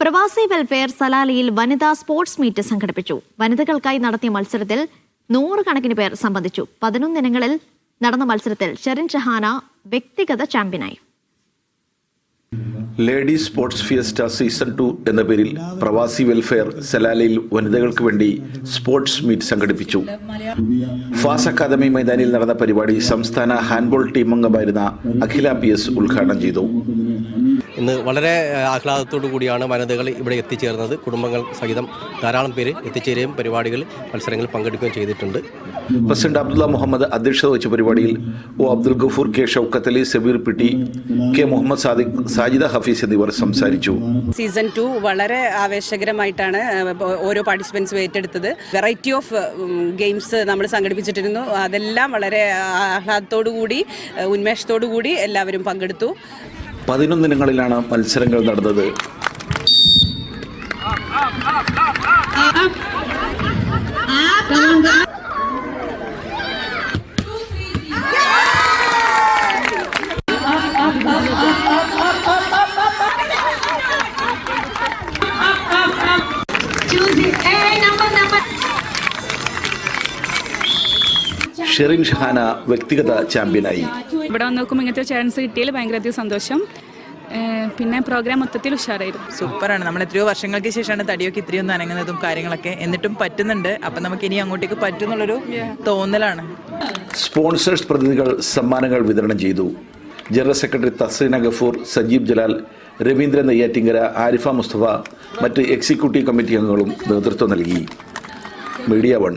പ്രവാസി വെൽഫെയർ സലാലയിൽ വനിതാ sports meet സംഘടിപ്പിച്ചു. വനിതകൾക്കായി നടത്തിയ മത്സരത്തിൽ നൂറുകണക്കിന് പേർ സംബന്ധിച്ചു. പതിനൊന്നിനങ്ങളിൽ നടന്ന മത്സരത്തിൽ ഷെറിൻ ഷഹാന വ്യക്തിഗത ചാമ്പ്യനായി. Ladies sports fiesta season two എന്ന പേരിൽ പ്രവാസി വെൽഫെയർ സലാലയിൽ വനിതകൾക്ക് വേണ്ടി സ്പോർട്സ് മീറ്റ് സംഘടിപ്പിച്ചു. ഫാസ് അക്കാദമി മൈതാനിയിൽ നടന്ന പരിപാടി സംസ്ഥാന ഹാൻഡ്ബോൾ ടീം അംഗമായിരുന്ന അഖില പി എസ് ഉദ്ഘാടനം ചെയ്തു. ഇന്ന് വളരെ ആഹ്ലാദത്തോടു കൂടിയാണ് വനിതകൾ ഇവിടെ എത്തിച്ചേർന്നത്. കുടുംബങ്ങൾ സഹിതം ധാരാളം പേര് എത്തിച്ചേരുകയും പരിപാടികൾ മത്സരങ്ങളിൽ പങ്കെടുക്കുകയും ചെയ്തിട്ടുണ്ട്. പ്രസിഡന്റ് അബ്ദുള്ള മുഹമ്മദ് അധ്യക്ഷത വഹിച്ച പരിപാടിയിൽ O Abdul Gafoor K Shoukath Ali Sabeer P T K Muhammad Sadiq Sajida Hafeez എന്നിവർ സംസാരിച്ചു. സീസൺ ടു വളരെ ആവേശകരമായിട്ടാണ് ഓരോ പാർട്ടിസിപ്പൻസും ഏറ്റെടുത്തത്. വെറൈറ്റി ഓഫ് ഗെയിംസ് നമ്മൾ സംഘടിപ്പിച്ചിട്ടിരുന്നു. അതെല്ലാം വളരെ ആഹ്ലാദത്തോടു കൂടി ഉന്മേഷത്തോടു കൂടി എല്ലാവരും പങ്കെടുത്തു. പതിനൊന്നിനങ്ങളിലാണ് മത്സരങ്ങൾ നടന്നത്. ഷെറിൻ ഷഹാന വ്യക്തിഗത ചാമ്പ്യനായി. ഇവിടെ വന്ന് നോക്കുമ്പോൾ ഇങ്ങനത്തെ ചാൻസ് കിട്ടിയതിൽ ഭയങ്കരധികം സന്തോഷം. പിന്നെ പ്രോഗ്രാം മൊത്തത്തിൽ ഉഷാറായിരുന്നു. സൂപ്പറാണ്. നമ്മൾ എത്രയോ വർഷങ്ങൾക്ക് ശേഷമാണ് തടിയൊക്കെ ഇത്രയൊന്നും അനങ്ങുന്നതും കാര്യങ്ങളൊക്കെ എന്നിട്ടും പറ്റുന്നുണ്ട്. അപ്പം നമുക്ക് ഇനി അങ്ങോട്ടേക്ക് പറ്റുന്നുള്ളൊരു തോന്നലാണ്. സ്പോൺസേഴ്സ് പ്രതിനിധികൾ സമ്മാനങ്ങൾ വിതരണം ചെയ്തു. ജനറൽ സെക്രട്ടറി തസ്രീന ഗഫൂർ സജീബ് ജലാൽ രവീന്ദ്രൻ നെയ്യാറ്റിങ്കര ആരിഫ മുസ്തഫ മറ്റ് എക്സിക്യൂട്ടീവ് കമ്മിറ്റി അംഗങ്ങളും നേതൃത്വം നൽകി. Media one